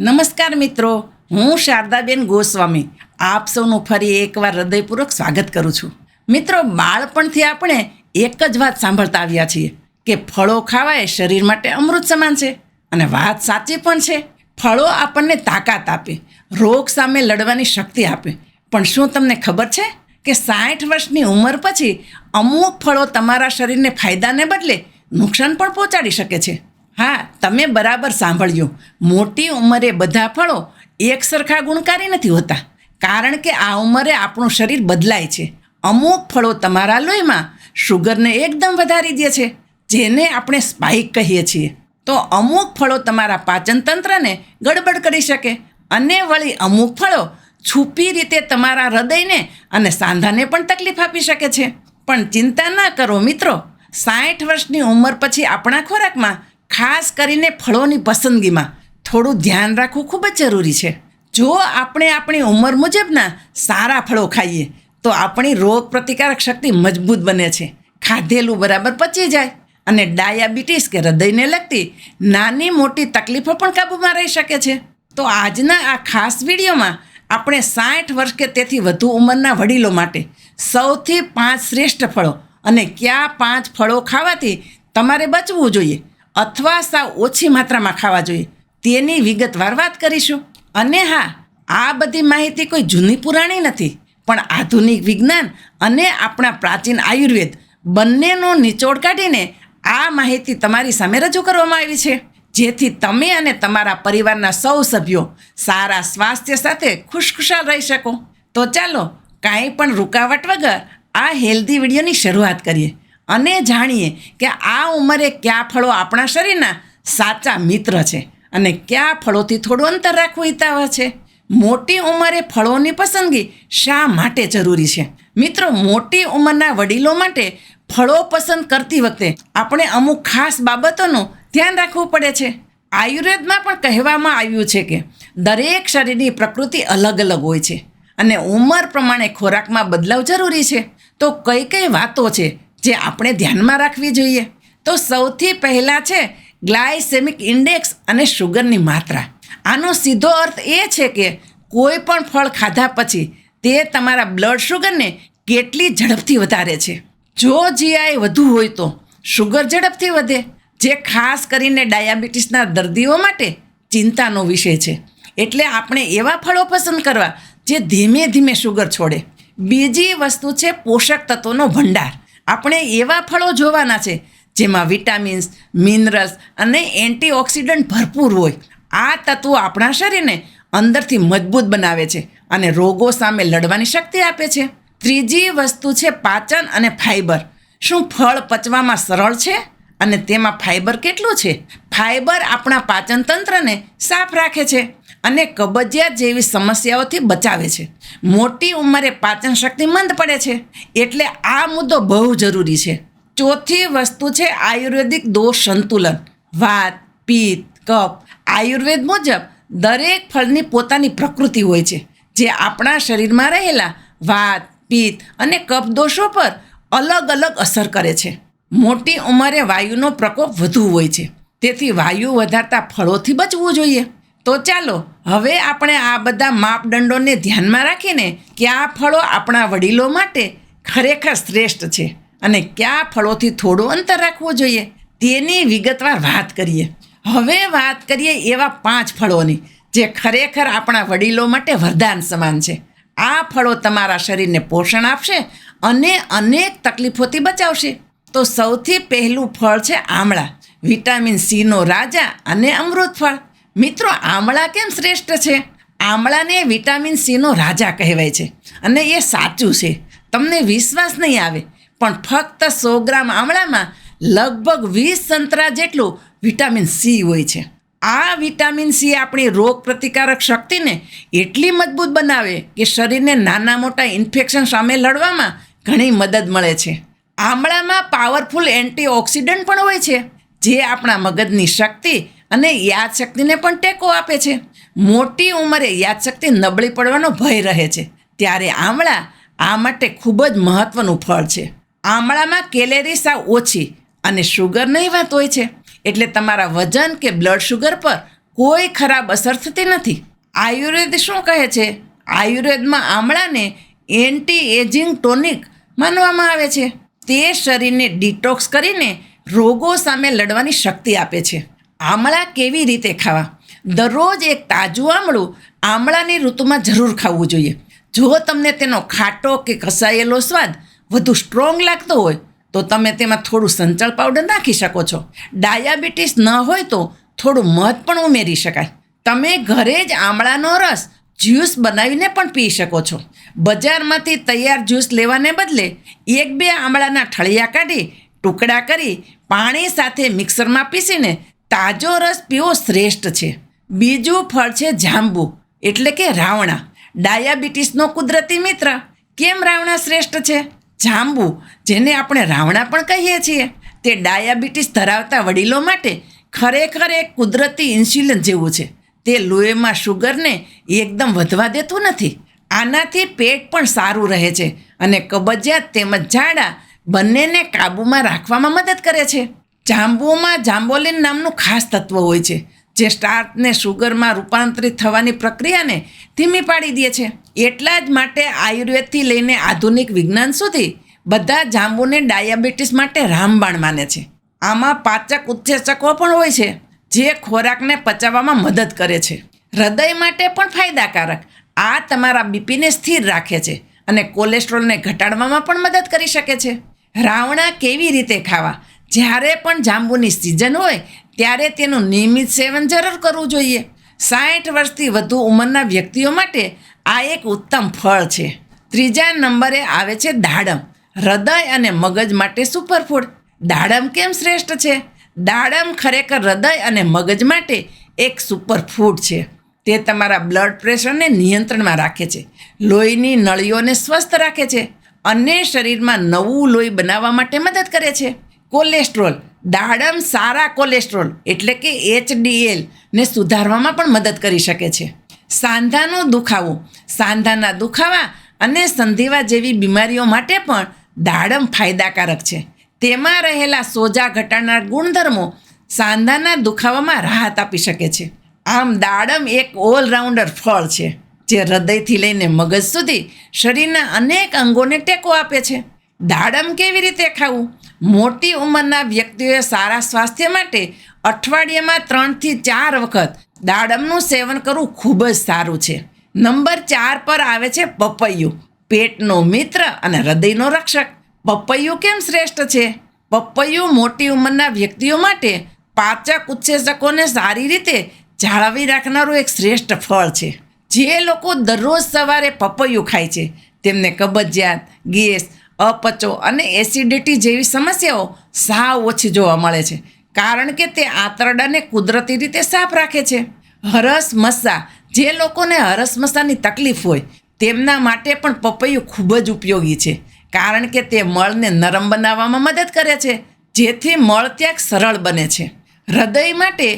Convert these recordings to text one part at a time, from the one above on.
નમસ્કાર મિત્રો, હું શારદાબેન ગોસ્વામી. આપ સૌનું ફરી એકવાર હૃદયપૂર્વક સ્વાગત કરું છું. મિત્રો, બાળપણથી આપણે એક જ વાત સાંભળતા આવ્યા છીએ કે ફળો ખાવા એ શરીર માટે અમૃત સમાન છે. અને વાત સાચી પણ છે, ફળો આપણને તાકાત આપે, રોગ સામે લડવાની શક્તિ આપે. પણ શું તમને ખબર છે કે સાઠ વર્ષની ઉંમર પછી અમુક ફળો તમારા શરીરને ફાયદાને બદલે નુકસાન પણ પહોંચાડી શકે છે? હા, તમે બરાબર સાંભળ્યું મોટી ઉંમરે બધા ફળો એક સરખા ગુણકારી નથી હોતા. કારણ કે આ ઉંમરે આપણું શરીર બદલાય છે. અમુક ફળો તમારા લોહીમાં શુગરને એકદમ વધારી દે છે, જેને આપણે સ્પાઇક કહીએ છીએ. તો અમુક ફળો તમારા પાચન તંત્રને ગડબડ કરી શકે અને વળી અમુક ફળો છુપી રીતે તમારા હૃદયને અને સાંધાને પણ તકલીફ આપી શકે છે. પણ ચિંતા ના કરો મિત્રો. સાઠ વર્ષની ઉંમર પછી આપણા ખોરાકમાં ખાસ કરીને ફળોની પસંદગીમાં થોડું ધ્યાન રાખવું ખૂબ જ જરૂરી છે. જો આપણે આપણી ઉંમર મુજબના સારા ફળો ખાઈએ, તો આપણી રોગ પ્રતિકારક શક્તિ મજબૂત બને છે. ખાધેલું બરાબર પચી જાય અને ડાયાબિટીસ કે હૃદયને લગતી નાની મોટી તકલીફો પણ કાબૂમાં રહી શકે છે. તો આજના આ ખાસ વિડીયોમાં આપણે સાઠ વર્ષ કે તેથી વધુ ઉંમરના વડીલો માટે સૌથી પાંચ શ્રેષ્ઠ ફળો અને કયા પાંચ ફળો ખાવાથી તમારે બચવું જોઈએ અથવા સાવ ઓછી માત્રામાં ખાવા જોઈએ. તેની વિગતવાર વાત કરીશું. અને હા, આ બધી માહિતી કોઈ જૂની પુરાણી નથી, પણ આધુનિક વિજ્ઞાન અને આપણા પ્રાચીન આયુર્વેદ બંનેનો નિચોડ કાઢીને આ માહિતી તમારી સામે રજૂ કરવામાં આવી છે. જેથી તમે અને તમારા પરિવારના સૌ સભ્યો સારા સ્વાસ્થ્ય સાથે ખુશખુશાલ રહી શકો. તો ચાલો, કાંઈ પણ રૂકાવટ વગર આ હેલ્ધી વિડીયોની શરૂઆત કરીએ. અને જાણીએ કે આ ઉંમરે કયા ફળો આપણા શરીરના સાચા મિત્ર છે અને કયા ફળોથી થોડું અંતર રાખવું હિતાવહ છે. મોટી ઉંમરે ફળોની પસંદગી શા માટે જરૂરી છે? મિત્રો, મોટી ઉંમરના વડીલો માટે ફળો પસંદ કરતી વખતે આપણે અમુક ખાસ બાબતોનું ધ્યાન રાખવું પડે છે. આયુર્વેદમાં પણ કહેવામાં આવ્યું છે કે દરેક શરીરની પ્રકૃતિ અલગ અલગ હોય છે અને ઉંમર પ્રમાણે ખોરાકમાં બદલાવ જરૂરી છે. તો કઈ કઈ વાતો છે જે આપણે ધ્યાનમાં રાખવી જોઈએ. તો સૌથી પહેલાં છે, ગ્લાયસેમિક ઇન્ડેક્સ અને શુગરની માત્રા. આનો સીધો અર્થ એ છે કે કોઈ પણ ફળ ખાધા પછી તે તમારા બ્લડ શુગરને કેટલી ઝડપથી વધારે છે. જો જીઆઈ વધુ હોય તો શુગર ઝડપથી વધે, જે ખાસ કરીને ડાયાબિટીસના દર્દીઓ માટે ચિંતાનો વિષય છે. એટલે આપણે એવા ફળો પસંદ કરવા જે ધીમે ધીમે શુગર છોડે. બીજી વસ્તુ છે પોષક તત્વોનો ભંડાર. આપણે એવા ફળો જોવાના છે જેમાં વિટામિન્સ, મિનરલ્સ અને એન્ટીઓક્સિડન્ટ ભરપૂર હોય. આ તત્વો આપણા શરીરને અંદરથી મજબૂત બનાવે છે અને રોગો સામે લડવાની શક્તિ આપે છે. ત્રીજી વસ્તુ છે પાચન અને ફાઈબર. શું ફળ પચવામાં સરળ છે? અને તેમાં ફાઈબર કેટલું છે? ફાઈબર આપણા પાચનતંત્રને સાફ રાખે છે અને કબજિયાત જેવી સમસ્યાઓથી બચાવે છે. મોટી ઉંમરે પાચન શક્તિ મંદ પડે છે એટલે આ મુદ્દો બહુ જરૂરી છે. ચોથી વસ્તુ છે આયુર્વેદિક દોષ સંતુલન. વાત, પિત્ત, કફ, આયુર્વેદ મુજબ દરેક ફળની પોતાની પ્રકૃતિ હોય છે. જે આપણા શરીરમાં રહેલા વાત, પિત્ત અને કફ દોષો પર અલગ અલગ અસર કરે છે. મોટી ઉંમરે વાયુનો પ્રકોપ વધુ હોય છે. તેથી વાયુ વધારતા ફળોથી બચવું જોઈએ. તો ચાલો, હવે આપણે આ બધા માપદંડોને ધ્યાનમાં રાખીને કયા ફળો આપણા વડીલો માટે ખરેખર શ્રેષ્ઠ છે અને કયા ફળોથી થોડું અંતર રાખવું જોઈએ, તેની વિગતવાર વાત કરીએ. હવે વાત કરીએ એવા પાંચ ફળોની, જે ખરેખર આપણા વડીલો માટે વરદાન સમાન છે. આ ફળો તમારા શરીરને પોષણ આપશે અને અનેક તકલીફોથી બચાવશે. તો સૌથી પહેલું ફળ છે આમળા. વિટામિન સીનો રાજા અને અમૃત ફળ. મિત્રો, આમળા કેમ શ્રેષ્ઠ છે? આમળાને વિટામિન સીનો રાજા કહેવાય છે અને એ સાચું છે. તમને વિશ્વાસ નહીં આવે, પણ ફક્ત સો ગ્રામ આમળામાં લગભગ વીસ સંતરા જેટલું વિટામિન સી હોય છે. આ વિટામિન સી આપણી રોગ પ્રતિકારક શક્તિને એટલી મજબૂત બનાવે કે શરીરને નાના મોટા ઇન્ફેક્શન સામે લડવામાં ઘણી મદદ મળે છે. આમળામાં પાવરફુલ એન્ટીઓક્સિડન્ટ પણ હોય છે. જે આપણા મગજની શક્તિ અને યાદશક્તિને પણ ટેકો આપે છે. મોટી ઉંમરે યાદશક્તિ નબળી પડવાનો ભય રહે છે. ત્યારે આમળા આ માટે ખૂબ જ મહત્ત્વનું ફળ છે. આમળામાં કેલેરી સાવ ઓછી અને શુગર નહીવત હોય છે. એટલે તમારા વજન કે બ્લડ શુગર પર કોઈ ખરાબ અસર થતી નથી. આયુર્વેદ શું કહે છે? આયુર્વેદમાં આમળાને એન્ટી એજિંગ ટોનિક માનવામાં આવે છે. તે શરીરને ડિટોક્સ કરીને રોગો સામે લડવાની શક્તિ આપે છે. આમળા કેવી રીતે ખાવા? દરરોજ એક તાજું આમળું આમળાની ઋતુમાં જરૂર ખાવું જોઈએ. જો તમને તેનો ખાટો કે ઘસાયેલો સ્વાદ વધુ સ્ટ્રોંગ લાગતો હોય, તો તમે તેમાં થોડું સંચળ પાવડર નાખી શકો છો. ડાયાબિટીસ ન હોય તો થોડું મધ પણ ઉમેરી શકાય. તમે ઘરે જ આમળાનો રસ જ્યુસ બનાવીને પણ પી શકો છો. બજારમાંથી તૈયાર જ્યુસ લેવાને બદલે એક બે આમળાના ઠળિયા કાઢી ટુકડા કરી પાણી સાથે મિક્સરમાં પીસીને તાજો રસ પીવો શ્રેષ્ઠ છે. બીજું ફળ છે જાંબુ, એટલે કે રાવણા. ડાયાબિટીસનો કુદરતી મિત્ર, કેમ રાવણા શ્રેષ્ઠ છે? જાંબુ, જેને આપણે રાવણા પણ કહીએ છીએ, તે ડાયાબિટીસ ધરાવતા વડીલો માટે ખરેખર એક કુદરતી ઇન્સ્યુલિન જેવું છે. તે લોહીમાં શુગરને એકદમ વધવા દેતું નથી. આનાથી પેટ પણ સારું રહે છે અને કબજિયાત તેમજ ઝાડા બંનેને કાબૂમાં રાખવામાં મદદ કરે છે. જાંબુમાં જાંબોલિન નામનું ખાસ તત્વ હોય છે, જે સ્ટાર્ચને શુગરમાં રૂપાંતરિત થવાની પ્રક્રિયાને ધીમી પાડી દે છે. એટલા જ માટે આયુર્વેદથી લઈને આધુનિક વિજ્ઞાન સુધી બધા જાંબુને ડાયાબિટીસ માટે રામબાણ માને છે. આમાં પાચક ઉત્સેચકો પણ હોય છે, જે ખોરાકને પચાવવામાં મદદ કરે છે. હૃદય માટે પણ ફાયદાકારક. આ તમારા બીપીને સ્થિર રાખે છે અને કોલેસ્ટ્રોલને ઘટાડવામાં પણ મદદ કરી શકે છે. રાવણા કેવી રીતે ખાવા? જ્યારે પણ જાંબુની સિઝન હોય, ત્યારે તેનું નિયમિત સેવન જરૂર કરવું જોઈએ. સાઠ વર્ષથી વધુ ઉંમરના વ્યક્તિઓ માટે આ એક ઉત્તમ ફળ છે. ત્રીજા નંબરે આવે છે દાડમ. હૃદય અને મગજ માટે સુપરફૂડ દાડમ કેમ શ્રેષ્ઠ છે? દાડમ ખરેખર હૃદય અને મગજ માટે એક સુપરફૂડ છે. તે તમારા બ્લડ પ્રેશરને નિયંત્રણમાં રાખે છે. લોહીની નળીઓને સ્વસ્થ રાખે છે. અને શરીરમાં નવું લોહી બનાવવા માટે મદદ કરે છે. કોલેસ્ટ્રોલ, દાડમ સારા કોલેસ્ટ્રોલ એટલે કે એચડીએલ ને સુધારવામાં પણ મદદ કરી શકે છે. સાંધાનો દુખાવો, સાંધાના દુખાવા અને સંધિવા જેવી બીમારીઓ માટે પણ દાડમ ફાયદાકારક છે. તેમાં રહેલા સોજા ઘટાડનાર ગુણધર્મો સાંધાના દુખાવામાં રાહત આપી શકે છે. આમ દાડમ એક ઓલરાઉન્ડર ફળ છે. જે હૃદયથી લઈને મગજ સુધી શરીરના અનેક અંગોને ટેકો આપે છે. દાડમ કેવી રીતે ખાવું? મોટી ઉંમરના વ્યક્તિઓએ સારા સ્વાસ્થ્ય માટે અઠવાડિયામાં ત્રણથી ચાર વખત દાડમનું સેવન કરવું ખૂબ જ સારું છે. નંબર ચાર પર આવે છે પપૈયું. પેટનો મિત્ર અને હૃદયનો રક્ષક. પપૈયું કેમ શ્રેષ્ઠ છે? પપૈયું મોટી ઉંમરના વ્યક્તિઓ માટે પાચક ઉત્સેચકોને સારી રીતે જાળવી રાખનારું એક શ્રેષ્ઠ ફળ છે. જે લોકો દરરોજ સવારે પપૈયું ખાય છે, તેમને કબજિયાત, ગેસ, અપચો અને એસિડિટી જેવી સમસ્યાઓ સાવ ઓછી જોવા મળે છે, કારણ કે તે આંતરડાને કુદરતી રીતે સાફ રાખે છે. હરસ મસા જે લોકોને હરસ મસાની તકલીફ હોય, તેમના માટે પણ પપૈયું ખૂબ જ ઉપયોગી છે, કારણ કે તે મળને નરમ બનાવવામાં મદદ કરે છે, જેથી મળત્યાગ સરળ બને છે. હૃદય માટે,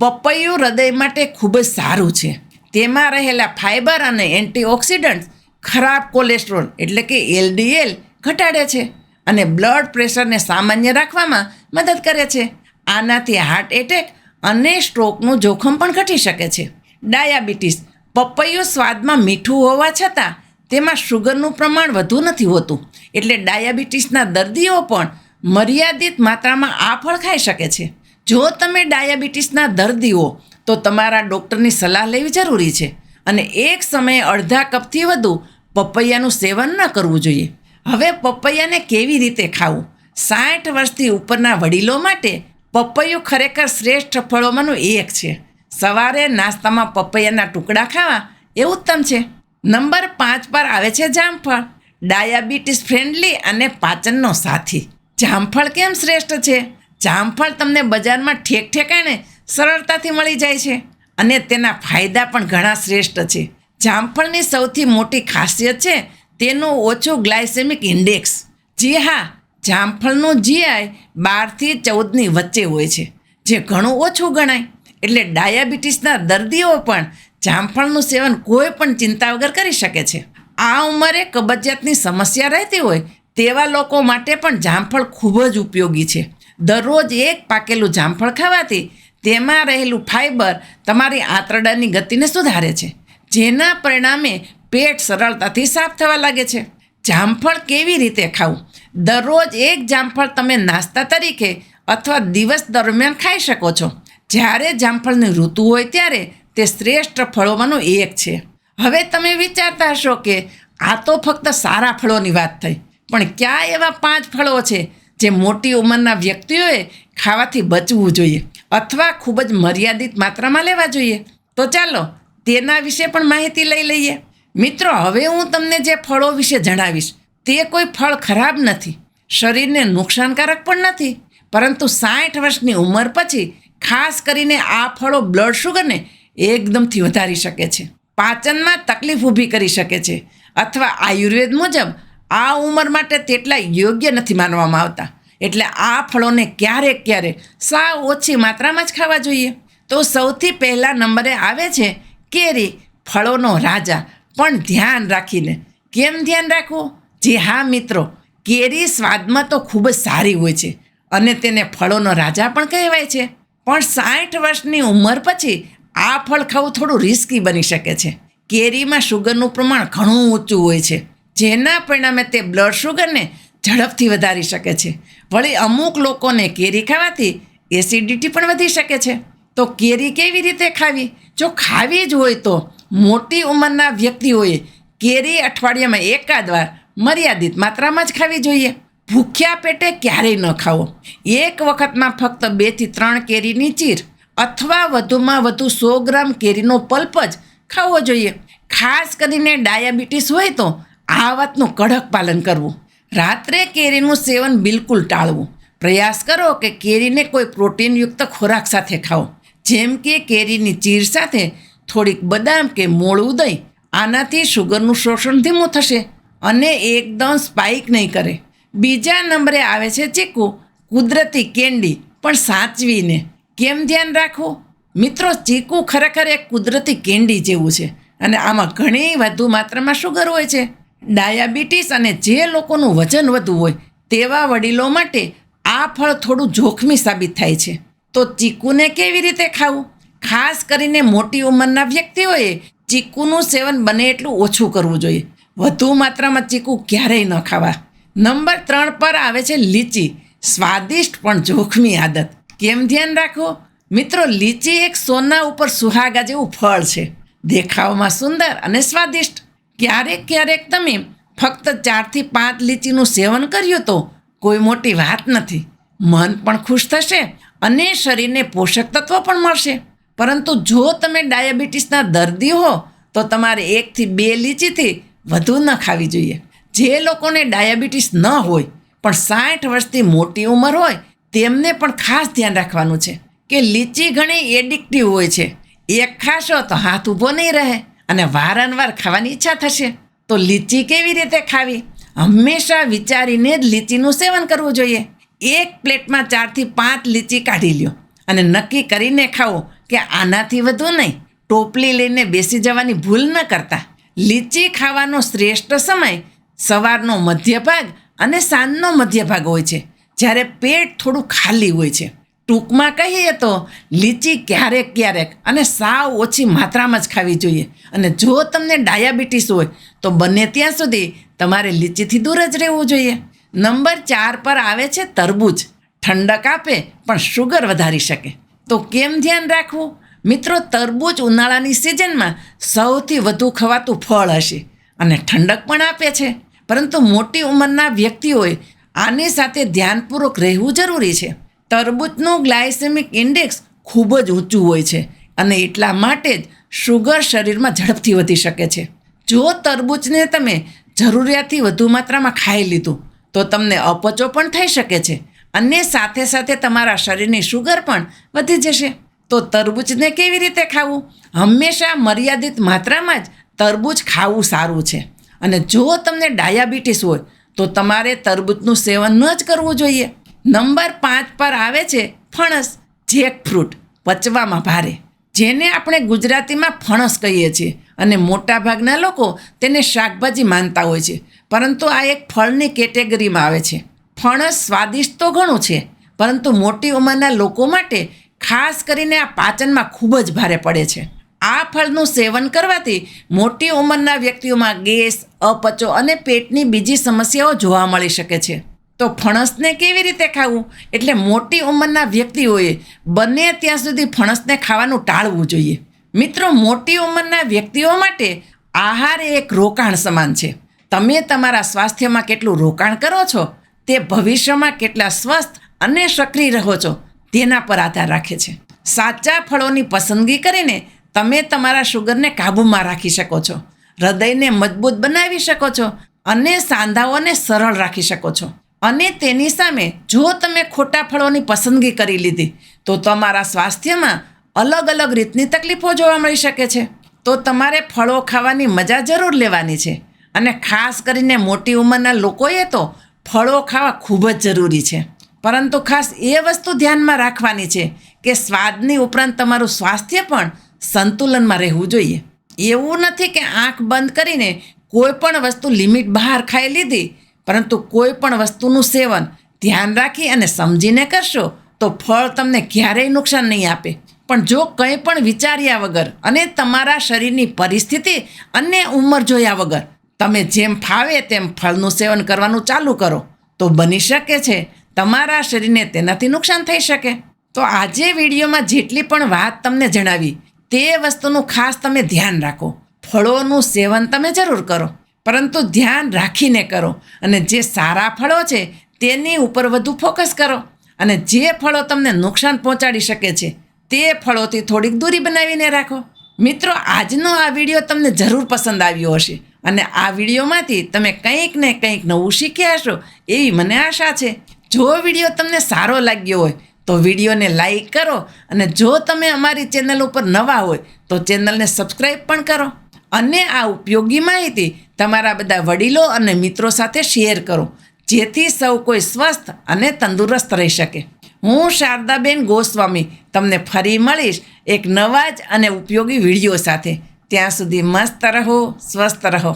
પપૈયું હૃદય માટે ખૂબ જ સારું છે. તેમાં રહેલા ફાઇબર અને એન્ટીઓક્સિડન્ટ ખરાબ કોલેસ્ટ્રોલ એટલે કે એલડીએલ ઘટાડે છે અને બ્લડ પ્રેશરને સામાન્ય રાખવામાં મદદ કરે છે. આનાથી હાર્ટ એટેક અને સ્ટ્રોકનું જોખમ પણ ઘટી શકે છે. ડાયાબિટીસ પપૈયું સ્વાદમાં મીઠું હોવા છતાં તેમાં શુગરનું પ્રમાણ વધુ નથી હોતું. એટલે ડાયાબિટીસના દર્દીઓ પણ મર્યાદિત માત્રામાં આ ફળ ખાઈ શકે છે. જો તમે ડાયાબિટીસના દર્દી હો તો તમારા ડૉક્ટરની સલાહ લેવી જરૂરી છે. અને એક સમયે અડધા કપથી વધુ પપૈયાનું સેવન ન કરવું જોઈએ. હવે પપૈયાને કેવી રીતે ખાવું? સાઠ વર્ષથી ઉપરના વડીલો માટે પપૈયું ખરેખર શ્રેષ્ઠ ફળોમાંનું એક છે. સવારે નાસ્તામાં પપૈયાના ટુકડા ખાવા એ ઉત્તમ છે. નંબર પાંચ પર આવે છે જામફળ. ડાયાબિટીસ ફ્રેન્ડલી અને પાચનનો સાથી. જામફળ કેમ શ્રેષ્ઠ છે? જામફળ તમને બજારમાં ઠેક ઠેકાણે સરળતાથી મળી જાય છે અને તેના ફાયદા પણ ઘણા શ્રેષ્ઠ છે. જામફળની સૌથી મોટી ખાસિયત છે તેનું ઓછું ગ્લાયસેમિક ઇન્ડેક્સ. જી હા, જામફળનું જીઆઈ બારથી ચૌદની વચ્ચે હોય છે, જે ઘણું ઓછું ગણાય. એટલે ડાયાબિટીસના દર્દીઓ પણ જામફળનું સેવન કોઈ પણ ચિંતા વગર કરી શકે છે. આ ઉંમરે કબજિયાતની સમસ્યા રહેતી હોય તેવા લોકો માટે પણ જામફળ ખૂબ જ ઉપયોગી છે. દરરોજ એક પાકેલું જામફળ ખાવાથી તેમાં રહેલું ફાઇબર તમારી આંતરડાની ગતિને સુધારે છે. જેના પરિણામે પેટ સરળતાથી સાફ થવા લાગે છે. જામફળ કેવી રીતે ખાવું? દરરોજ એક જામફળ તમે નાસ્તા તરીકે અથવા દિવસ દરમિયાન ખાઈ શકો છો. જ્યારે જામફળની ઋતુ હોય ત્યારે તે શ્રેષ્ઠ ફળોમાંનું એક છે. હવે તમે વિચારતા હશો કે આ તો ફક્ત સારા ફળોની વાત થઈ. પણ કયા એવા પાંચ ફળો છે જે મોટી ઉંમરના વ્યક્તિઓએ ખાવાથી બચવું જોઈએ? અથવા ખૂબ જ મર્યાદિત માત્રામાં લેવા જોઈએ. તો ચાલો, તેના વિશે પણ માહિતી લઈ લઈએ. મિત્રો, હવે હું તમને જે ફળો વિશે જણાવીશ, તે કોઈ ફળ ખરાબ નથી. શરીરને નુકસાનકારક પણ નથી. પરંતુ સાઠ વર્ષની ઉંમર પછી ખાસ કરીને આ ફળો બ્લડ શુગરને એકદમથી વધારી શકે છે. પાચનમાં તકલીફ ઊભી કરી શકે છે. અથવા આયુર્વેદ મુજબ આ ઉંમર માટે તેટલા યોગ્ય નથી માનવામાં આવતા. એટલે આ ફળોને ક્યારેક ક્યારેક સાવ ઓછી માત્રામાં જ ખાવા જોઈએ. તો સૌથી પહેલા નંબરે આવે છે કેરી, ફળોનો રાજા. પણ ધ્યાન રાખીને, કેમ ધ્યાન રાખવું? જી હા, મિત્રો, કેરી સ્વાદમાં તો ખૂબ જ સારી હોય છે અને તેને ફળોનો રાજા પણ કહેવાય છે. પણ સાઠ વર્ષની ઉંમર પછી આ ફળ ખાવું થોડું રિસ્કી બની શકે છે. કેરીમાં શુગરનું પ્રમાણ ઘણું ઊંચું હોય છે. જેના પરિણામે તે બ્લડ શુગરને ઝડપથી વધારી શકે છે. વળી અમુક લોકોને કેરી ખાવાથી એસિડિટી પણ વધી શકે છે. તો કેરી કેવી રીતે ખાવી? જો ખાવી જ હોય તો મોટી ઉંમરના વ્યક્તિઓએ કેરી અઠવાડિયામાં એકાદ વાર મર્યાદિત માત્રામાં જ ખાવી જોઈએ. ભૂખ્યા પેટે ક્યારેય ન ખાવો. એક વખતમાં ફક્ત બેથી ત્રણ કેરીની ચીર અથવા વધુમાં વધુ સો ગ્રામ કેરીનો પલ્પ જ ખાવો જોઈએ. ખાસ કરીને ડાયાબિટીસ હોય તો આ વાતનું કડક પાલન કરવું. રાત્રે કેરીનું સેવન બિલકુલ ટાળવું. પ્રયાસ કરો કે કેરીને કોઈ પ્રોટીનયુક્ત ખોરાક સાથે ખાઓ. જેમ કે કેરીની ચીર સાથે થોડીક બદામ કે મોળું દહીં. આનાથી શુગરનું શોષણ ધીમું થશે અને એકદમ સ્પાઇક નહીં કરે. બીજા નંબરે આવે છે ચીકુ. કુદરતી કેન્ડી પણ સાચવીને કેમ ધ્યાન રાખવું? મિત્રો, ચીકુ ખરેખર એક કુદરતી કેન્ડી જેવું છે અને આમાં ઘણી વધુ માત્રામાં શુગર હોય છે. ડાયાબિટીસ અને જે લોકોનું વજન વધુ હોય તેવા વડીલો માટે આ ફળ થોડું જોખમી સાબિત થાય છે. તો ચીકુને કેવી રીતે ખાવું? ખાસ કરીને મોટી ઉંમરના વ્યક્તિઓએ ચીકુનું સેવન બને એટલું ઓછું કરવું જોઈએ. વધુ માત્રામાં ચીકુ ક્યારેય ન ખાવા. નંબર ત્રણ પર આવે છે લીચી. સ્વાદિષ્ટ પણ જોખમી આદત. કેમ ધ્યાન રાખો? મિત્રો, લીચી એક સોના ઉપર સુહાગા જેવું ફળ છે. દેખાવમાં સુંદર અને સ્વાદિષ્ટ. ક્યારેક ક્યારેક તમે ફક્ત ચારથી પાંચ લીચીનું સેવન કર્યું તો કોઈ મોટી વાત નથી. મન પણ ખુશ થશે અને શરીરને પોષક તત્વ પણ મળશે. પરંતુ જો તમે ડાયાબિટીસના દર્દી હો, તો તમારે એકથી બે લીચીથી વધુ ન ખાવી જોઈએ. જે લોકોને ડાયાબિટીસ ન હોય, પણ સાઠ વર્ષથી મોટી ઉંમર હોય, તેમને પણ ખાસ ધ્યાન રાખવાનું છે કે લીચી ઘણી એડિક્ટિવ હોય છે. એક ખાશો તો હાથ ઊભો નહીં રહે. અને વારંવાર ખાવાની ઈચ્છા થશે. તો લીચી કેવી રીતે ખાવી? હંમેશા વિચારીને જ લીચીનું સેવન કરવું જોઈએ. એક પ્લેટમાં ચારથી પાંચ લીચી કાઢી લ્યો અને નક્કી કરીને ખાઓ કે આનાથી વધુ નહીં. ટોપલી લઈને બેસી જવાની ભૂલ ન કરતા. લીચી ખાવાનો શ્રેષ્ઠ સમય સવારનો મધ્ય ભાગ અને સાંજનો મધ્ય ભાગ હોય છે. જ્યારે પેટ થોડું ખાલી હોય છે. ટૂંકમાં કહીએ તો લીચી ક્યારેક ક્યારેક અને સાવ ઓછી માત્રામાં જ ખાવી જોઈએ. અને જો તમને ડાયાબિટીસ હોય, તો બને ત્યાં સુધી તમારે લીચીથી દૂર જ રહેવું જોઈએ. નંબર ચાર પર આવે છે તરબૂચ. ઠંડક આપે, પણ શુગર વધારી શકે. તો કેમ ધ્યાન રાખવું? મિત્રો, તરબૂચ ઉનાળાની સિઝનમાં સૌથી વધુ ખવાતું ફળ હશે અને ઠંડક પણ આપે છે. પરંતુ મોટી ઉંમરના વ્યક્તિઓએ આની સાથે ધ્યાનપૂર્વક રહેવું જરૂરી છે. તરબૂચનું ગ્લાયસેમિક ઇન્ડેક્સ ખૂબ જ ઊંચું હોય છે અને એટલા માટે જ શુગર શરીરમાં ઝડપથી વધી શકે છે. જો તરબૂચને તમે જરૂરિયાતથી વધુ માત્રામાં ખાઈ લીધું, તો તમને અપચો પણ થઈ શકે છે અને સાથે સાથે તમારા શરીરની શુગર પણ વધી જશે. તો તરબૂચને કેવી રીતે ખાવું? હંમેશા મર્યાદિત માત્રામાં જ તરબૂચ ખાવું સારું છે. અને જો તમને ડાયાબિટીસ હોય, તો તમારે તરબૂચનું સેવન ન જ કરવું જોઈએ. નંબર પાંચ પર આવે છે ફણસ, જેકફ્રૂટ, પચવામાં ભારે. જેને આપણે ગુજરાતીમાં ફણસ કહીએ છીએ. અને મોટાભાગના લોકો તેને શાકભાજી માનતા હોય છે. પરંતુ આ એક ફળની કેટેગરીમાં આવે છે. ફણસ સ્વાદિષ્ટ તો ઘણું છે, પરંતુ મોટી ઉંમરના લોકો માટે ખાસ કરીને આ પાચનમાં ખૂબ જ ભારે પડે છે. આ ફળનું સેવન કરવાથી મોટી ઉંમરના વ્યક્તિઓમાં ગેસ, અપચો અને પેટની બીજી સમસ્યાઓ જોવા મળી શકે છે. તો ફણસને કેવી રીતે ખાવું? એટલે મોટી ઉંમરના વ્યક્તિઓએ બને ત્યાં સુધી ફણસને ખાવાનું ટાળવું જોઈએ. મિત્રો, મોટી ઉંમરના વ્યક્તિઓ માટે આહાર એક રોકાણ સમાન છે. તમે તમારા સ્વાસ્થ્યમાં કેટલું રોકાણ કરો છો, તે ભવિષ્યમાં કેટલા સ્વસ્થ અને સક્રિય રહો છો, તેના પર આધાર રાખે છે. સાચા ફળોની પસંદગી કરીને તમે તમારા શુગરને કાબૂમાં રાખી શકો છો, હૃદયને મજબૂત બનાવી શકો છો અને સાંધાઓને સરળ રાખી શકો છો. અને તેની સામે જો તમે ખોટા ફળોની પસંદગી કરી લીધી, તો તમારા સ્વાસ્થ્યમાં અલગ અલગ રીતની તકલીફો જોવા મળી શકે છે. તો તમારે ફળો ખાવાની મજા જરૂર લેવાની છે. અને ખાસ કરીને મોટી ઉંમરના લોકોએ તો ફળો ખાવા ખૂબ જ જરૂરી છે. પરંતુ ખાસ એ વસ્તુ ધ્યાનમાં રાખવાની છે કે સ્વાદની ઉપરાંત તમારું સ્વાસ્થ્ય પણ સંતુલનમાં રહેવું જોઈએ. એવું નથી કે આંખ બંધ કરીને કોઈ પણ વસ્તુ લિમિટ બહાર ખાઈ લીધી પરંતુ કોઈ પણ વસ્તુનું સેવન ધ્યાન રાખી અને સમજીને કરશો, તો ફળ તમને ક્યારેય નુકસાન નહીં આપે. પણ જો કંઈ પણ વિચાર્યા વગર અને તમારા શરીરની પરિસ્થિતિ અને ઉંમર જોયા વગર તમે જેમ ફાવે તેમ ફળનું સેવન કરવાનું ચાલુ કરો, તો બની શકે છે તમારા શરીરને તેનાથી નુકસાન થઈ શકે. તો આજે વિડીયોમાં જેટલી પણ વાત તમને જણાવી, તે વસ્તુનું ખાસ તમે ધ્યાન રાખો. ફળોનું સેવન તમે જરૂર કરો. પરંતુ ધ્યાન રાખીને કરો અને જે સારા ફળો છે તેની ઉપર વધુ ફોકસ કરો અને જે ફળો તમને નુકસાન પહોંચાડી શકે છે તે ફળોથી થોડીક દૂરી બનાવીને રાખો. મિત્રો, આજનો આ વીડિયો તમને જરૂર પસંદ આવ્યો હશે અને આ વિડીયોમાંથી તમે કંઈક ને કંઈક નવું શીખ્યા હશો એવી મને આશા છે. જો વીડિયો તમને સારો લાગ્યો હોય તો વિડીયોને લાઈક કરો અને જો તમે અમારી ચેનલ ઉપર નવા હોય તો ચેનલને સબસ્ક્રાઈબ પણ કરો. અને આ ઉપયોગી માહિતી તમારા બધા વડીલો અને મિત્રો સાથે શેર કરો, જેથી સૌ કોઈ સ્વસ્થ અને તંદુરસ્ત રહી શકે. હું શારદાબેન ગોસ્વામી તમને ફરી મળીશ એક નવા જ અને ઉપયોગી વીડિયો સાથે. ત્યાં સુધી મસ્ત રહો, સ્વસ્થ રહો.